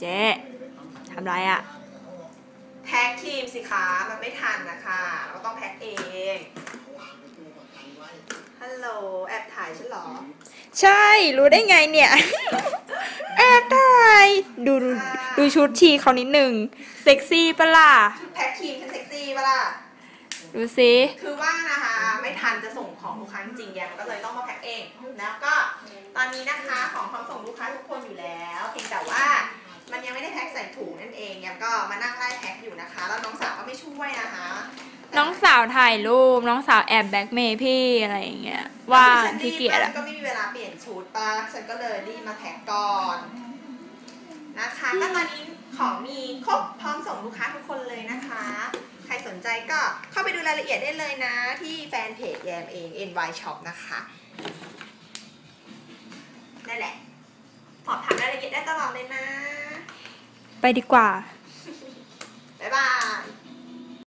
เจ๊ทำไรอะแพ็คทีมสิคะ มันไม่ทันนะคะ เราต้องแพ็คเอง ฮัลโหล แอบถ่ายฉันเหรอ ใช่ รู้ได้ไงเนี่ย แอบถ่าย ดูดูดูชุดชีเขานิดหนึ่ง เซ็กซี่ปะล่ะแพ็คทีมฉันเซ็กซี่ปะล่ะ ดูสิ คือว่านะคะ ไม่ทันจะส่งของลูกค้าจริงๆแยมก็เลยต้องมาแพ็คเอง แล้วก็ตอนนี้นะคะของพร้อมส่งลูกค้าทุกคนอยู่แล้วเพียงแต่ว่า มันยังไม่ได้แพ็คใส่ถุงนั่นเองแยมก็มานั่งไล่แพ็คอยู่นะคะ แล้วน้องสาวก็ไม่ช่วยนะคะน้องสาวถ่ายรูป น้องสาวแอบแบ็กเมย์พี่อะไรอย่างเงี้ยว่างขี้เกียจฉัอะนก็ไม่มีเวลาเปลี่ยนชุดปะฉันก็เลยรีบมาแพ็คก่อนนะคะก็ตอนนี้ของมีครบพร้อมส่งลูกค้าทุกคนเลยนะคะ ใครสนใจก็เข้าไปดูรายละเอียดได้เลยนะ ที่แฟนเพจแยมเอง NY Shop นะคะนั่นแหละสอบถามรายละเอียดได้ตลอดเลยนะ ไปดีกว่า